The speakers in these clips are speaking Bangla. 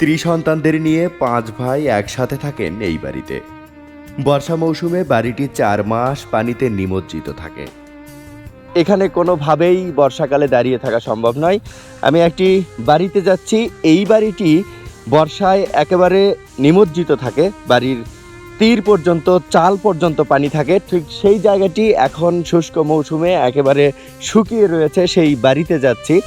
স্ত্রী সন্তানদের নিয়ে পাঁচ ভাই একসাথে থাকেন এই বাড়িতে। বর্ষা মৌসুমে বাড়িটি চার মাস পানিতে নিমজ্জিত থাকে। এখানে কোনোভাবেই বর্ষাকালে দাঁড়িয়ে থাকা সম্ভব নয়। আমি একটি বাড়িতে যাচ্ছি। এই বাড়িটি বর্ষায় একেবারে নিমজ্জিত থাকে। বাড়ির তীর পর্যন্ত, চাল পর্যন্ত পানি থাকে। ঠিক সেই জায়গাটি এখন শুষ্ক মৌসুমে একেবারে শুকিয়ে রয়েছে। সেই বাড়িতে যাচ্ছি।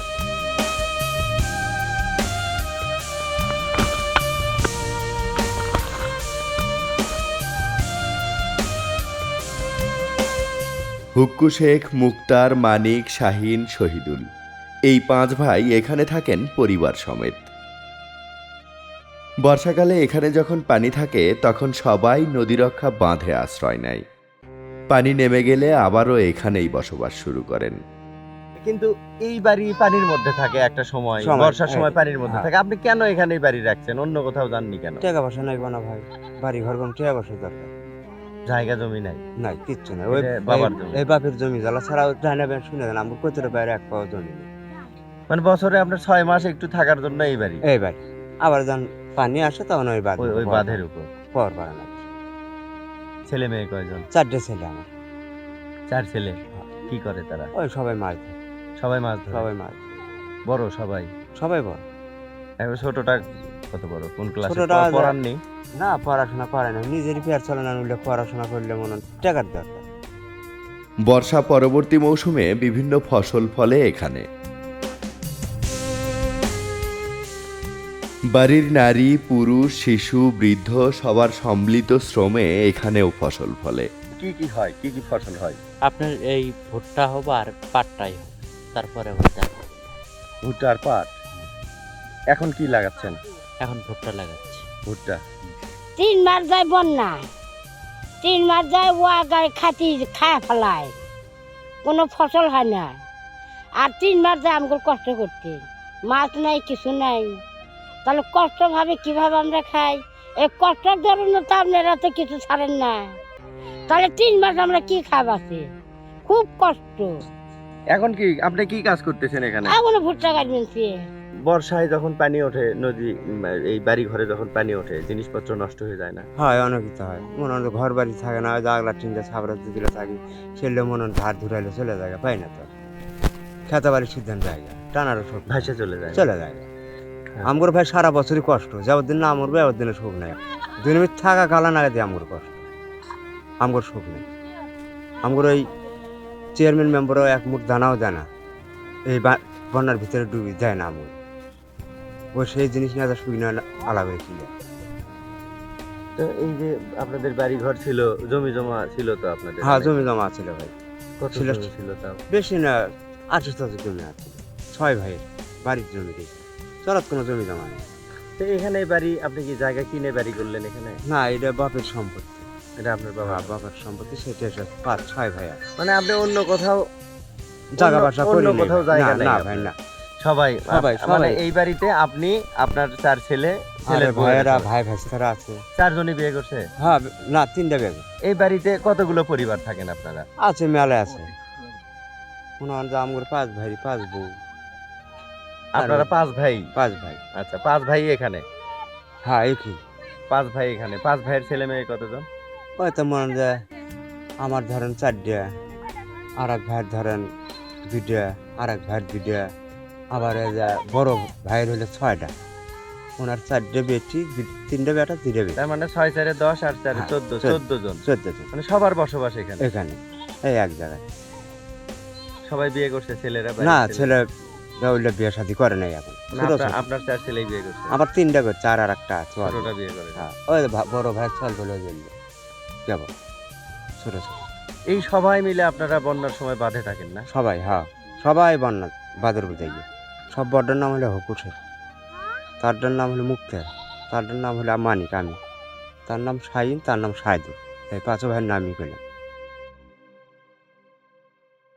হুক্কু শেখ মুক্তার মানিক শাহিন শহীদুল। এই পাঁচ ভাই এখানে থাকেন পরিবার সমেত। বর্ষাকালে এখানে যখন পানি থাকে তখন সবাই নদীরক্ষা বাঁধে আশ্রয় নেয়। পানি নেমে গেলে আবারও এখানেই বসবাস শুরু করেন। কিন্তু এই বাড়ি পানির মধ্যে থাকে একটা সময় বর্ষার সময় হ্যাঁ, পানির মধ্যে হ্যাঁ। থাকে আপনি কেন এখানে বাড়ি রাখছেন? অন্য কোথাও যাননি কেন? টাকা পয়সা নাই না ভাই। বাড়ি ঘর কোন টাকা পয়সা দরকার। জায়গা জমি নাই। নাই কিচ্ছু নাই। ওই বাবার জমি। এই বাপের জমি জ্বালা ছাড়া জানা বেন শুনে দেন আমার কচুর বাইরে এক পাওয়া জমি নেই। মানে বছরে আপনার ছয় মাস একটু থাকার জন্য এই বাড়ি? এই বাড়ি। আবার যখন পানি আসে তখন ওই বাঁধ ওই বাঁধের উপর। পর পারে না ছেলে মেয়ে কয়জন? চারটে ছেলে আমার। চার ছেলে? কি করে তারা? ওই সবাই মাছ ধরে। সবাই মাছ ধরে? সবাই মাছ বড় সবাই? সবাই বড়। এখন ছোটটা কত বড়? কোন ক্লাসে যা- পড়াননি? না পড়াশোনা করে না নিজেরই পেয়ার চলে না নিলে পড়াশোনা করলে মনে টাকার দরকার। বর্ষা পরবর্তী মৌসুমে বিভিন্ন ফসল ফলে এখানে। বাড়ির নারী পুরুষ শিশু বৃদ্ধ সবার সম্মিলিত শ্রমে এখানেও ফসল ফলে। কি কি হয়? কি কি ফসল হয়? আপনার এই ভুট্টা হবে আর পাটটাই হবে তারপরে ভুট্টা। ভুট্টা আর পাট? এখন কি লাগাচ্ছেন? এখন ভুট্টা লাগাচ্ছি। ভুট্টা। তিন মাস যায় বন্যা। তিন মাস যায় ও আগায় খাতি খায় ফেলায়। কোনো ফসল হয় না। আর তিন মাস যায় আমাকে কষ্ট করতে। মাছ নাই কিছু নাই। তাহলে কষ্ট ভাবে কীভাবে আমরা খাই? এই কষ্টের ধরুন তো আপনারা তো কিছু ছাড়েন না। তাহলে তিন মাস আমরা কি খাবাছি খুব কষ্ট। এখন কি আপনি কি কাজ করতেছেন এখানে? এখনও ভুট্টা কাটবেনছি বর্ষায় যখন পানি ওঠে নদী এই বাড়ি ঘরে যখন পানি ওঠে জিনিসপত্র নষ্ট হয়ে যায় না? হয় অনেকিত হয়। মনে হয় ঘর বাড়ি থাকে না জাগলা টিনটা ছাবড়া দিলে থাকি সেলে মনে হয় ধার ধুরাইলে চলে যায় পাই না তো। খেতে বাড়ির সিদ্ধান্ত জায়গা টানারও সব ভাসে চলে যায়। চলে যায়। আমগর ভাই সারা বছরই কষ্ট যাবার দিন না আমরবে আবার দিনে সুখ নেই। দুই মিনিট থাকা কালা না দিয়ে আমগর কষ্ট। আমগর সুখ নেই। আমগর ওই চেয়ারম্যান মেম্বারও এক মুঠ দানাও দেয় না। এই বন্যার ভিতরে ডুবি দেয় না আমগর। ও সেই জিনিস নিয়ে সুখ নিয়ে আলাদা ছিল তো এই যে আপনাদের বাড়ি ঘর ছিল জমি জমা ছিল তো আপনাদের হ্যাঁ জমি জমা ছিল ভাই। কত ছিল। ছিল তাও? বেশি না আশি শতাংশ জমি আছে। ছয় ভাইয়ের বাড়ির জমি দিয়েছে চলত কোনো জমি জমা নেই। তো এখানে বাড়ি আপনি কি জায়গা কিনে বাড়ি করলেন এখানে? না এটা বাপের সম্পত্তি। এটা আপনার বাবা বাবা বাবার সম্পত্তি সেটা পাঁচ ছয় ভাই আছে। মানে আপনি অন্য কোথাও জায়গা বাসা অন্য করি কোথাও ভাই। জায়গা না। ভাই না। সবাই সবাই, মানে এই বাড়িতে আপনি আপনার চার ছেলে ছেলের ভাইয়েরা ভাই ভাইস্তারা আছে। চারজনই বিয়ে করছে? হ্যাঁ না তিনটা ব্যাগ এই বাড়িতে কতগুলো পরিবার থাকেন আপনারা? আছে মেলায় আছে। মনে হয় যে আমগুলো পাঁচ ভাই পাঁচ বউ। আপনারা পাঁচ ভাই? পাঁচ ভাই। আচ্ছা পাঁচ ভাই এখানে? হ্যাঁ একই পাঁচ ভাই এখানে। পাঁচ ভাইয়ের ছেলে মেয়ে কতজন? হয়তো মনে হয় যে আমার ধরেন চারটা আর এক ভাইয়ের ধরেন দুইটা আর এক ভাইয়ের দুইটা। আবার বড় ভাইয়ের হলে ছয়টা। ওনার চারটে বেটি তিনটে বেটা তিনটে বেটি। তার মানে ছয় চারে দশ আর চারে হ্যাঁ, চোদ্দ চোদ্দ। জন। চোদ্দ জন। মানে সবার বসবাস এখানে? এখানে। এই এক জায়গায়। সবাই বিয়ে করছে ছেলেরা না ছেলে। ওইটা বিয়ে শাদি করে নাই এখন। আপনার- চার ছেলেই বিয়ে করছে। আমার তিনটা করে চার আর একটা। ছোটটা বিয়ে করে। হ্যাঁ ওই বড় ভাই ছল বলে জ্বলবে যাব ছোট ছোট এই সবাই মিলে আপনারা বন্যার সময় বাঁধে থাকেন না? সবাই হ্যাঁ। সবাই বন্যা বাদর বুঝে গিয়ে সব বড়টার নাম হলো হকুশের তারটার নাম হলো মুক্তার। তারটার নাম হলো মানিক আমি। তার নাম শাহিন, তার নাম সাইদুল। এই পাঁচ ভাইয়ের নামই পেলাম